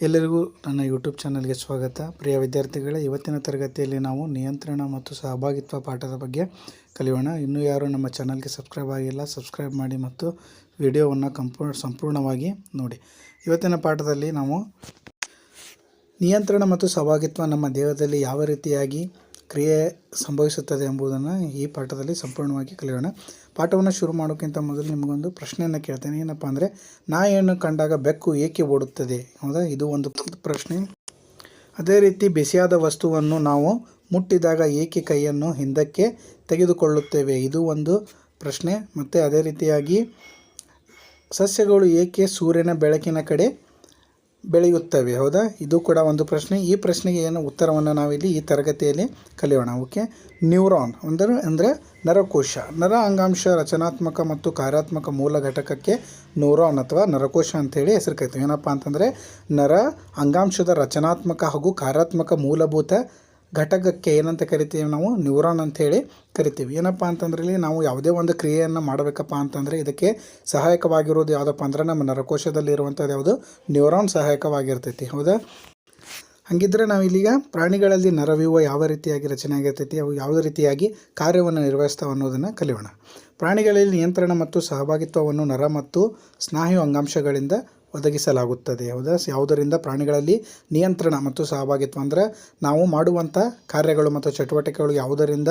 ಎಲ್ಲರಿಗೂ ನನ್ನ ಯೂಟ್ಯೂಬ್ ಚಾನಲ್ಗೆ ಸ್ವಾಗತ. ಪ್ರಿಯ ವಿದ್ಯಾರ್ಥಿಗಳೇ, ಇವತ್ತಿನ ತರಗತಿಯಲ್ಲಿ ನಾವು ನಿಯಂತ್ರಣ ಮತ್ತು ಸಹಭಾಗಿತ್ವ ಪಾಠದ ಬಗ್ಗೆ ಕಲಿಯೋಣ. ಇನ್ನೂ ಯಾರು ನಮ್ಮ ಚಾನಲ್ಗೆ ಸಬ್ಸ್ಕ್ರೈಬ್ ಆಗಿಲ್ಲ, ಸಬ್ಸ್ಕ್ರೈಬ್ ಮಾಡಿ ಮತ್ತು ವಿಡಿಯೋವನ್ನು ಕಂಪೂ, ಸಂಪೂರ್ಣವಾಗಿ ನೋಡಿ. ಇವತ್ತಿನ ಪಾಠದಲ್ಲಿ ನಾವು ನಿಯಂತ್ರಣ ಮತ್ತು ಸಹಭಾಗಿತ್ವ ನಮ್ಮ ದೇಹದಲ್ಲಿ ಯಾವ ರೀತಿಯಾಗಿ ಕ್ರಿಯೆ ಸಂಭವಿಸುತ್ತದೆ ಎಂಬುದನ್ನು ಈ ಪಾಠದಲ್ಲಿ ಸಂಪೂರ್ಣವಾಗಿ ಕಲಿಯೋಣ. ಪಾಠವನ್ನು ಶುರು ಮಾಡೋಕ್ಕಿಂತ ಮೊದಲು ನಿಮಗೊಂದು ಪ್ರಶ್ನೆಯನ್ನು ಕೇಳ್ತೇನೆ. ಏನಪ್ಪ ಅಂದರೆ ನಾಯಿಯನ್ನು ಕಂಡಾಗ ಬೆಕ್ಕು ಏಕೆ ಓಡುತ್ತದೆ? ಹೌದಾ? ಇದು ಒಂದು ಪ್ರಶ್ನೆ. ಅದೇ ರೀತಿ ಬಿಸಿಯಾದ ವಸ್ತುವನ್ನು ನಾವು ಮುಟ್ಟಿದಾಗ ಏಕೆ ಕೈಯನ್ನು ಹಿಂದಕ್ಕೆ ತೆಗೆದುಕೊಳ್ಳುತ್ತೇವೆ? ಇದು ಒಂದು ಪ್ರಶ್ನೆ. ಮತ್ತು ಅದೇ ರೀತಿಯಾಗಿ ಸಸ್ಯಗಳು ಏಕೆ ಸೂರ್ಯನ ಬೆಳಕಿನ ಕಡೆ ಬೆಳೆಯುತ್ತವೆ. ಹೌದಾ? ಇದು ಕೂಡ ಒಂದು ಪ್ರಶ್ನೆ. ಈ ಪ್ರಶ್ನೆಗೆ ಏನು ಉತ್ತರವನ್ನು ನಾವಿಲ್ಲಿ ಈ ತರಗತಿಯಲ್ಲಿ ಕಲಿಯೋಣ. ಓಕೆ? ನ್ಯೂರಾನ್ ಅಂದರೆ ಅಂದರೆ ನರಕೋಶ. ನರ ಅಂಗಾಂಶ ರಚನಾತ್ಮಕ ಮತ್ತು ಕಾರ್ಯಾತ್ಮಕ ಮೂಲ ಘಟಕಕ್ಕೆ ನ್ಯೂರಾನ್ ಅಥವಾ ನರಕೋಶ ಅಂತೇಳಿ ಹೆಸರು ಕರಿತೀವಿ ಏನಪ್ಪ ಅಂತಂದರೆ, ನರ ಅಂಗಾಂಶದ ರಚನಾತ್ಮಕ ಹಾಗೂ ಕಾರ್ಯಾತ್ಮಕ ಮೂಲಭೂತ ಘಟಕಕ್ಕೆ ಏನಂತ ಕರಿತೀವಿ ನಾವು? ನ್ಯೂರಾನ್ ಅಂಥೇಳಿ ಕರಿತೀವಿ. ಏನಪ್ಪ ಅಂತಂದ್ರೆ ಇಲ್ಲಿ ನಾವು ಯಾವುದೇ ಒಂದು ಕ್ರಿಯೆಯನ್ನು ಮಾಡಬೇಕಪ್ಪ ಅಂತಂದರೆ ಇದಕ್ಕೆ ಸಹಾಯಕವಾಗಿರೋದು ಯಾವುದಪ್ಪ ಅಂದ್ರೆ ನಮ್ಮ ನರಕೋಶದಲ್ಲಿ ಇರುವಂಥದ್ದು ಯಾವುದು? ನ್ಯೂರಾನ್ ಸಹಾಯಕವಾಗಿರ್ತೈತಿ. ಹೌದಾ? ಹಾಗಿದ್ರೆ ನಾವು ಇಲ್ಲಿಗ ಪ್ರಾಣಿಗಳಲ್ಲಿ ನರವ್ಯೂಹ ಯಾವ ರೀತಿಯಾಗಿ ರಚನೆ ಆಗಿರ್ತೈತಿ, ಅವು ಯಾವ ರೀತಿಯಾಗಿ ಕಾರ್ಯವನ್ನು ನಿರ್ವಹಿಸ್ತಾವೆ ಅನ್ನೋದನ್ನು ಕಲಿಯೋಣ. ಪ್ರಾಣಿಗಳಲ್ಲಿ ನಿಯಂತ್ರಣ ಮತ್ತು ಸಹಭಾಗಿತ್ವವನ್ನು ನರ ಮತ್ತು ಸ್ನಾಯು ಅಂಗಾಂಶಗಳಿಂದ ಒದಗಿಸಲಾಗುತ್ತದೆ. ಹೌದಾ? ಯಾವುದರಿಂದ ಪ್ರಾಣಿಗಳಲ್ಲಿ ನಿಯಂತ್ರಣ ಮತ್ತು ಸಹಭಾಗಿತ್ವ ಅಂದರೆ ನಾವು ಮಾಡುವಂಥ ಕಾರ್ಯಗಳು ಮತ್ತು ಚಟುವಟಿಕೆಗಳು ಯಾವುದರಿಂದ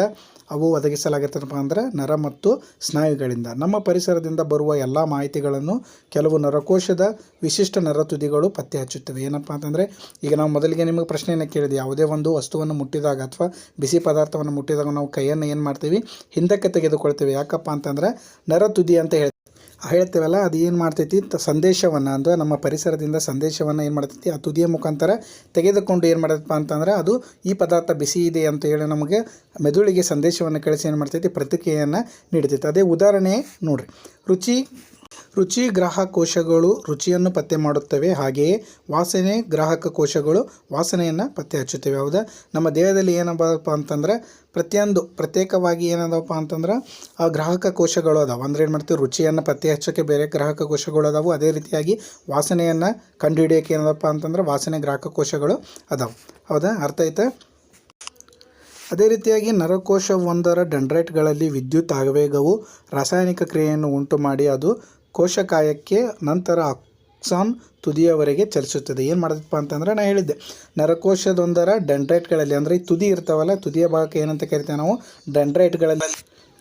ಅವು ಒದಗಿಸಲಾಗುತ್ತಪ್ಪ ಅಂದರೆ ನರ ಮತ್ತು ಸ್ನಾಯುಗಳಿಂದ. ನಮ್ಮ ಪರಿಸರದಿಂದ ಬರುವ ಎಲ್ಲ ಮಾಹಿತಿಗಳನ್ನು ಕೆಲವು ನರಕೋಶದ ವಿಶಿಷ್ಟ ನರತುದಿಗಳು ಪತ್ತೆ ಹಚ್ಚುತ್ತವೆ. ಏನಪ್ಪ ಅಂತಂದರೆ, ಈಗ ನಾವು ಮೊದಲಿಗೆ ನಿಮಗೆ ಪ್ರಶ್ನೆಯನ್ನು ಕೇಳಿದೆ. ಯಾವುದೇ ಒಂದು ವಸ್ತುವನ್ನು ಮುಟ್ಟಿದಾಗ ಅಥವಾ ಬಿಸಿ ಪದಾರ್ಥವನ್ನು ಮುಟ್ಟಿದಾಗ ನಾವು ಕೈಯನ್ನು ಏನು ಮಾಡ್ತೀವಿ? ಹಿಂದಕ್ಕೆ ತೆಗೆದುಕೊಳ್ತೀವಿ. ಯಾಕಪ್ಪ ಅಂತಂದರೆ ನರತುದಿ ಅಂತ ಹೇಳ್ತೀವಿ. ಹೇಳ್ತೇವಲ್ಲ, ಅದು ಏನು ಮಾಡ್ತೈತಿ? ಸಂದೇಶವನ್ನು, ಅಂದರೆ ನಮ್ಮ ಪರಿಸರದಿಂದ ಸಂದೇಶವನ್ನು ಏನು ಮಾಡ್ತೈತಿ? ಆ ತುದಿಯ ಮುಖಾಂತರ ತೆಗೆದುಕೊಂಡು ಏನು ಮಾಡತ್ತಪ್ಪ ಅಂತಂದರೆ, ಅದು ಈ ಪದಾರ್ಥ ಬಿಸಿ ಇದೆ ಅಂತ ಹೇಳಿ ನಮಗೆ ಮೆದುಳಿಗೆ ಸಂದೇಶವನ್ನು ಕಳಿಸಿ ಏನು ಮಾಡ್ತೈತಿ? ಪ್ರತಿಕ್ರಿಯೆಯನ್ನು ನೀಡ್ತೈತಿ. ಅದೇ ಉದಾಹರಣೆ ನೋಡಿರಿ. ರುಚಿ ರುಚಿ ಗ್ರಾಹಕ ಕೋಶಗಳು ರುಚಿಯನ್ನು ಪತ್ತೆ ಮಾಡುತ್ತವೆ. ಹಾಗೆಯೇ ವಾಸನೆ ಗ್ರಾಹಕ ಕೋಶಗಳು ವಾಸನೆಯನ್ನು ಪತ್ತೆ ಹಚ್ಚುತ್ತವೆ. ಹೌದಾ? ನಮ್ಮ ದೇಹದಲ್ಲಿ ಏನಪ್ಪ ಅಂತಂದ್ರೆ ಪ್ರತಿಯೊಂದು, ಪ್ರತ್ಯೇಕವಾಗಿ ಏನದಪ್ಪ ಅಂತಂದ್ರೆ ಆ ಗ್ರಾಹಕ ಕೋಶಗಳು ಅದಾವೆ. ಅಂದರೆ ಏನು ಮಾಡ್ತೀವಿ? ರುಚಿಯನ್ನು ಪತ್ತೆ ಹಚ್ಚೋಕ್ಕೆ ಬೇರೆ ಗ್ರಾಹಕ ಕೋಶಗಳು ಅದಾವು. ಅದೇ ರೀತಿಯಾಗಿ ವಾಸನೆಯನ್ನು ಕಂಡುಹಿಡಿಯೋಕೆ ಏನದಪ್ಪ ಅಂತಂದ್ರೆ ವಾಸನೆ ಗ್ರಾಹಕ ಕೋಶಗಳು ಅದಾವೆ. ಹೌದಾ? ಅರ್ಥ ಆಯ್ತಾ? ಅದೇ ರೀತಿಯಾಗಿ ನರಕೋಶವೊಂದರ ಡೆಂಡ್ರೈಟ್ಗಳಲ್ಲಿ ವಿದ್ಯುತ್ ಆಗವೇಗವು ರಾಸಾಯನಿಕ ಕ್ರಿಯೆಯನ್ನು ಉಂಟು ಮಾಡಿ ಅದು ಕೋಶಕಾಯಕ್ಕೆ ನಂತರ ಅಕ್ಸಾನ್ ತುದಿಯವರೆಗೆ ಚಲಿಸುತ್ತದೆ. ಏನು ಮಾಡೋದಪ್ಪ ಅಂತಂದ್ರೆ ನಾನು ಹೇಳಿದ್ದೆ, ನರಕೋಶದೊಂದರ ಡೆಂಡ್ರೈಟ್ಗಳಲ್ಲಿ, ಅಂದರೆ ಈ ತುದಿ ಇರ್ತಾವಲ್ಲ, ತುದಿಯ ಭಾಗಕ್ಕೆ ಏನಂತ ಕರಿತೇವೆ ನಾವು? ಡೆಂಡ್ರೈಟ್ಗಳಲ್ಲಿ,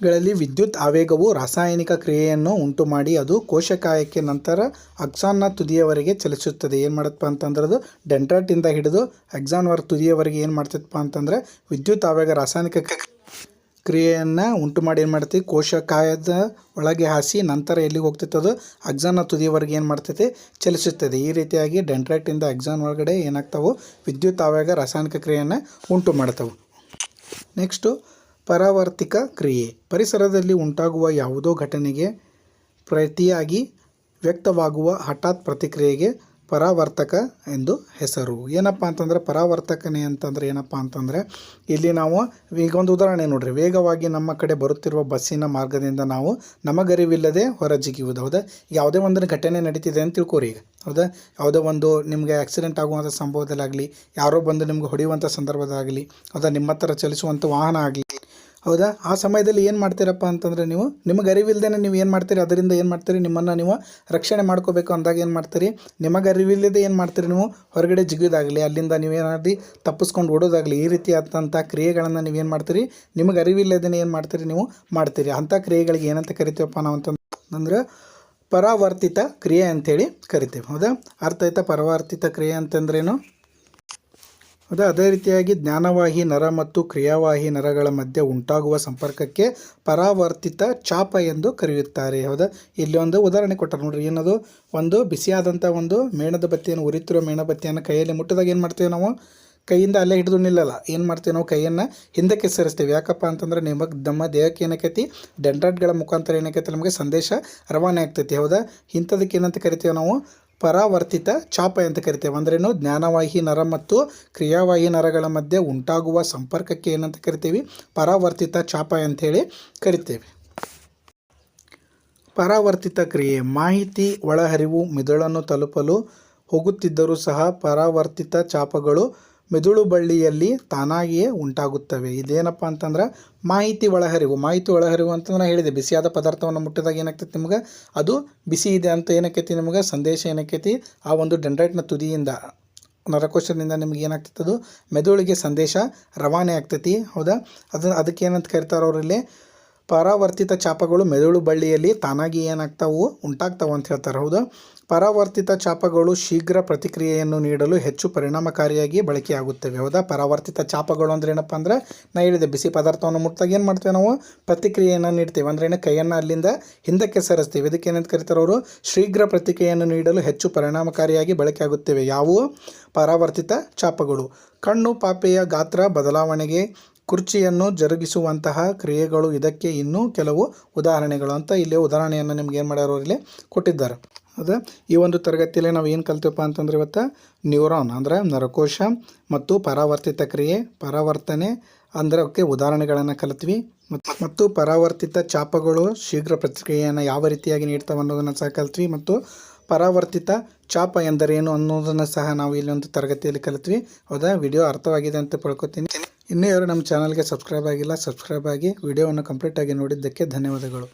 ಗಳಲ್ಲಿ ವಿದ್ಯುತ್ ಆವೇಗವು ರಾಸಾಯನಿಕ ಕ್ರಿಯೆಯನ್ನು ಉಂಟು ಮಾಡಿ ಅದು ಕೋಶಕಾಯಕ್ಕೆ ನಂತರ ಅಕ್ಸಾನ್ನ ತುದಿಯವರೆಗೆ ಚಲಿಸುತ್ತದೆ. ಏನು ಮಾಡತ್ತಪ್ಪ ಅಂತಂದ್ರೆ ಅದು ಡೆಂಡ್ರೈಟಿಂದ ಹಿಡಿದು ಅಕ್ಸಾನ್ವರ್ ತುದಿಯವರೆಗೆ ಏನು ಮಾಡ್ತೈತಪ್ಪ ಅಂತಂದರೆ ವಿದ್ಯುತ್ ಆವೇಗ ರಾಸಾಯನಿಕ ಕ್ರಿಯೆಯನ್ನು ಉಂಟು ಮಾಡಿ ಏನು ಮಾಡ್ತೀವಿ ಕೋಶಕಾಯದ ಒಳಗೆ ಹಾಸಿ ನಂತರ ಎಲ್ಲಿಗೆ ಹೋಗ್ತೈತೆ ಅದು? ಅಗ್ಸಾನ ತುದಿಯವರೆಗೆ ಏನು ಮಾಡ್ತೈತೆ? ಚಲಿಸುತ್ತದೆ. ಈ ರೀತಿಯಾಗಿ ಡೆಂಟ್ರೈಟಿಂದ ಅಗ್ಸಾನ್ ಒಳಗಡೆ ಏನಾಗ್ತಾವೆ? ವಿದ್ಯುತ್ ಆವೇಗ ರಾಸಾಯನಿಕ ಕ್ರಿಯೆಯನ್ನು ಉಂಟು ಮಾಡ್ತವೆ. ನೆಕ್ಸ್ಟು, ಪರಾವರ್ತಿಕ ಕ್ರಿಯೆ. ಪರಿಸರದಲ್ಲಿ ಉಂಟಾಗುವ ಯಾವುದೋ ಘಟನೆಗೆ ಪ್ರತಿಯಾಗಿ ವ್ಯಕ್ತವಾಗುವ ಹಠಾತ್ ಪ್ರತಿಕ್ರಿಯೆಗೆ ಪರಾವರ್ತಕ ಎಂದು ಹೆಸರು. ಏನಪ್ಪ ಅಂತಂದರೆ ಪರಾವರ್ತಕನೆ ಅಂತಂದರೆ ಏನಪ್ಪ ಅಂತಂದರೆ ಇಲ್ಲಿ ನಾವು ಈಗ ಒಂದು ಉದಾಹರಣೆ ನೋಡಿರಿ. ವೇಗವಾಗಿ ನಮ್ಮ ಕಡೆ ಬರುತ್ತಿರುವ ಬಸ್ಸಿನ ಮಾರ್ಗದಿಂದ ನಾವು ನಮಗರಿವಿಲ್ಲದೆ ಹೊರಜಿಗಿಯುವುದು. ಹೌದಾ? ಯಾವುದೇ ಒಂದು ಘಟನೆ ನಡೀತಿದೆ ಅಂತ ತಿಳ್ಕೊರಿ ಈಗ. ಹೌದಾ? ಯಾವುದೋ ಒಂದು ನಿಮಗೆ ಆಕ್ಸಿಡೆಂಟ್ ಆಗುವಂಥ ಸಂಭವದಲ್ಲಾಗಲಿ ಯಾರೋ ಬಂದು ನಿಮ್ಗೆ ಹೊಡೆಯುವಂಥ ಸಂದರ್ಭದಾಗಲಿ ಹೌದಾ? ನಿಮ್ಮ ಹತ್ರ ಚಲಿಸುವಂಥ ವಾಹನ ಆಗಲಿ ಹೌದಾ? ಆ ಸಮಯದಲ್ಲಿ ಏನು ಮಾಡ್ತೀರಪ್ಪ ಅಂತಂದರೆ ನೀವು, ನಿಮಗೆ ಅರಿವಿಲ್ಲದೇ ನೀವು ಏನು ಮಾಡ್ತೀರಿ, ಅದರಿಂದ ಏನು ಮಾಡ್ತೀರಿ, ನಿಮ್ಮನ್ನು ನೀವು ರಕ್ಷಣೆ ಮಾಡ್ಕೋಬೇಕು ಅಂದಾಗ ಏನು ಮಾಡ್ತೀರಿ? ನಿಮಗೆ ಅರಿವಿಲ್ಲದೆ ಏನು ಮಾಡ್ತೀರಿ ನೀವು? ಹೊರಗಡೆ ಜಿಗಿಯೋದಾಗಲಿ ಅಲ್ಲಿಂದ ನೀವೇನಾದ್ರಿ ತಪ್ಪಿಸ್ಕೊಂಡು ಓಡೋದಾಗಲಿ, ಈ ರೀತಿಯಾದಂಥ ಕ್ರಿಯೆಗಳನ್ನು ನೀವೇನು ಮಾಡ್ತೀರಿ? ನಿಮಗೆ ಅರಿವಿಲ್ಲದೇ ಏನು ಮಾಡ್ತೀರಿ ನೀವು ಮಾಡ್ತೀರಿ. ಅಂಥ ಕ್ರಿಯೆಗಳಿಗೆ ಏನಂತ ಕರಿತೀವಪ್ಪ ನಾವು ಅಂತಂದ್ರೆ ಪರಾವರ್ತಿತ ಕ್ರಿಯೆ ಅಂಥೇಳಿ ಕರಿತೀವಿ. ಹೌದಾ? ಅರ್ಥ ಪರಾವರ್ತಿತ ಕ್ರಿಯೆ ಅಂತಂದ್ರೇನು? ಹೌದಾ ಅದೇ ರೀತಿಯಾಗಿ ಜ್ಞಾನವಾಹಿ ನರ ಮತ್ತು ಕ್ರಿಯಾವಾಹಿ ನರಗಳ ಮಧ್ಯೆ ಉಂಟಾಗುವ ಸಂಪರ್ಕಕ್ಕೆ ಪರಾವರ್ತಿತ ಚಾಪ ಎಂದು ಕರೆಯುತ್ತಾರೆ. ಹೌದಾ? ಇಲ್ಲಿ ಒಂದು ಉದಾಹರಣೆ ಕೊಟ್ಟರು ನೋಡ್ರಿ. ಏನದು? ಒಂದು ಬಿಸಿಯಾದಂಥ ಒಂದು ಮೇಣದ ಬತ್ತಿಯನ್ನು, ಉರಿತಿರೋ ಮೇಣಬತ್ತಿಯನ್ನು ಕೈಯಲ್ಲಿ ಮುಟ್ಟಿದಾಗ ಏನು ಮಾಡ್ತೀವಿ ನಾವು? ಕೈಯಿಂದ ಅಲ್ಲೇ ಹಿಡಿದು ನಿಲ್ಲಲ್ಲ. ಏನು ಮಾಡ್ತೀವಿ ನಾವು? ಕೈಯನ್ನು ಹಿಂದಕ್ಕೆ ಸರಿಸ್ತೀವಿ. ಯಾಕಪ್ಪ ಅಂತಂದ್ರೆ ನಿಮಗೆ ನಮ್ಮ ದೇಹಕ್ಕೆ ಏನಕ್ಕೈತಿ ಡೆಂಡ್ರಾಟ್ಗಳ ಮುಖಾಂತರ ಏನಕ್ಕೈತಿ ನಮಗೆ ಸಂದೇಶ ರವಾನೆ ಆಗ್ತೈತಿ. ಹೌದಾ? ಇಂಥದಕ್ಕೆ ಏನಂತ ಕರಿತೀವಿ ನಾವು? ಪರಾವರ್ತಿತ ಚಾಪ ಅಂತ ಕರಿತೇವೆ. ಅಂದ್ರೇನು? ಜ್ಞಾನವಾಹಿ ನರ ಮತ್ತು ಕ್ರಿಯಾವಾಹಿ ನರಗಳ ಮಧ್ಯೆ ಉಂಟಾಗುವ ಸಂಪರ್ಕಕ್ಕೆ ಏನಂತ ಕರಿತೀವಿ? ಪರಾವರ್ತಿತ ಚಾಪ ಅಂಥೇಳಿ ಕರಿತೇವೆ. ಪರಾವರ್ತಿತ ಕ್ರಿಯೆ. ಮಾಹಿತಿ, ಒಳಹರಿವು, ಮಿದುಳನ್ನು ತಲುಪಲು ಹೋಗುತ್ತಿದ್ದರೂ ಸಹ ಪರಾವರ್ತಿತ ಚಾಪಗಳು ಮೆದುಳು ಬಳ್ಳಿಯಲ್ಲಿ ತಾನಾಗಿಯೇ ಉಂಟಾಗುತ್ತವೆ. ಇದೇನಪ್ಪ ಅಂತಂದ್ರೆ ಮಾಹಿತಿ ಒಳಹರಿವು. ಮಾಹಿತಿ ಒಳಹರಿವು ಅಂತಂದ್ರೆ ಹೇಳಿದೆ, ಬಿಸಿಯಾದ ಪದಾರ್ಥವನ್ನು ಮುಟ್ಟಿದಾಗ ಏನಾಗ್ತೈತಿ ನಿಮ್ಗೆ? ಅದು ಬಿಸಿ ಇದೆ ಅಂತ ಏನಕ್ಕೈತಿ ನಿಮ್ಗೆ? ಸಂದೇಶ ಏನಕ್ಕೈತಿ ಆ ಒಂದು ಡೆಂಡ್ರೈಟ್ನ ತುದಿಯಿಂದ, ನರಕೋಶದಿಂದ ನಿಮ್ಗೆ ಏನಾಗ್ತೈತೆ ಅದು? ಮೆದುಳಿಗೆ ಸಂದೇಶ ರವಾನೆ ಆಗ್ತೈತಿ. ಹೌದಾ? ಅದನ್ನು ಅದಕ್ಕೆ ಏನಂತ ಕರಿತಾರೆ ಅವರಲ್ಲಿ ಪರಾವರ್ತಿತ ಚಾಪಗಳು ಮೆದುಳು ಬಳ್ಳಿಯಲ್ಲಿ ತಾನಾಗಿ ಏನಾಗ್ತಾವು ಉಂಟಾಗ್ತಾವು ಅಂತ ಹೇಳ್ತಾರೆ, ಹೌದಾ? ಪರಾವರ್ತಿತ ಚಾಪಗಳು ಶೀಘ್ರ ಪ್ರತಿಕ್ರಿಯೆಯನ್ನು ನೀಡಲು ಹೆಚ್ಚು ಪರಿಣಾಮಕಾರಿಯಾಗಿ ಬಳಕೆಯಾಗುತ್ತವೆ, ಹೌದಾ? ಪರಾವರ್ತಿತ ಚಾಪಗಳು ಅಂದ್ರೆ ಏನಪ್ಪ ಅಂದ್ರೆ, ನಾ ಹೇಳಿದೆ ಬಿಸಿ ಪದಾರ್ಥವನ್ನು ಮುಟ್ಟಿದಾಗ ಏನು ಮಾಡ್ತೇವೆ ನಾವು? ಪ್ರತಿಕ್ರಿಯೆಯನ್ನು ನೀಡ್ತೇವೆ. ಅಂದ್ರೆ ಏನು? ಕೈಯನ್ನು ಅಲ್ಲಿಂದ ಹಿಂದಕ್ಕೆ ಸರಿಸ್ತೀವಿ. ಇದಕ್ಕೆ ಏನಂತ ಕರಿತಾರೆ ಅವರು? ಶೀಘ್ರ ಪ್ರತಿಕ್ರಿಯೆಯನ್ನು ನೀಡಲು ಹೆಚ್ಚು ಪರಿಣಾಮಕಾರಿಯಾಗಿ ಬಳಕೆಯಾಗುತ್ತವೆ. ಯಾವುವು? ಪರಾವರ್ತಿತ ಚಾಪಗಳು. ಕಣ್ಣು, ಪಾಪೆಯ ಗಾತ್ರ, ಬದಲಾವಣೆಗೆ ಕುರ್ಚಿಯನ್ನು ಜರುಗಿಸುವಂತಹ ಕ್ರಿಯೆಗಳು ಇದಕ್ಕೆ ಇನ್ನೂ ಕೆಲವು ಉದಾಹರಣೆಗಳು ಅಂತ ಇಲ್ಲಿ ಉದಾಹರಣೆಯನ್ನು ನಿಮ್ಗೆ ಏನು ಮಾಡ್ಯಾರ ಇಲ್ಲಿ ಕೊಟ್ಟಿದ್ದಾರೆ. ಹೌದಾ ಈ ಒಂದು ತರಗತಿಯಲ್ಲಿ ನಾವು ಏನು ಕಲ್ತೀವಪ್ಪ ಅಂತಂದ್ರೆ ಇವತ್ತು ನ್ಯೂರಾನ್ ಅಂದರೆ ನರಕೋಶ ಮತ್ತು ಪರಾವರ್ತಿತ ಕ್ರಿಯೆ, ಪರಾವರ್ತನೆ ಅಂದರೆ ಅವಕ್ಕೆ ಉದಾಹರಣೆಗಳನ್ನು ಕಲಿತ್ವಿ. ಮತ್ತು ಪರಾವರ್ತಿತ ಚಾಪಗಳು ಶೀಘ್ರ ಪ್ರತಿಕ್ರಿಯೆಯನ್ನು ಯಾವ ರೀತಿಯಾಗಿ ನೀಡ್ತಾವೆ ಅನ್ನೋದನ್ನು ಸಹ ಕಲಿತ್ವಿ. ಮತ್ತು ಪರಾವರ್ತಿತ ಚಾಪ ಎಂದರೇನು ಅನ್ನೋದನ್ನು ಸಹ ನಾವು ಇಲ್ಲಿ ಒಂದು ತರಗತಿಯಲ್ಲಿ ಕಲಿತ್ವಿ. ಹೌದಾ? ವಿಡಿಯೋ ಅರ್ಥವಾಗಿದೆ ಅಂತ ತಿಳ್ಕೊತೀನಿ. ಇನ್ನೂ ಯಾರು ನಮ್ಮ ಚಾನಲ್ಗೆ ಸಬ್ಸ್ಕ್ರೈಬ್ ಆಗಿಲ್ಲ ಸಬ್ಸ್ಕ್ರೈಬ್ ಆಗಿ ವಿಡಿಯೋವನ್ನು ಕಂಪ್ಲೀಟಾಗಿ ನೋಡಿದ್ದಕ್ಕೆ ಧನ್ಯವಾದಗಳು.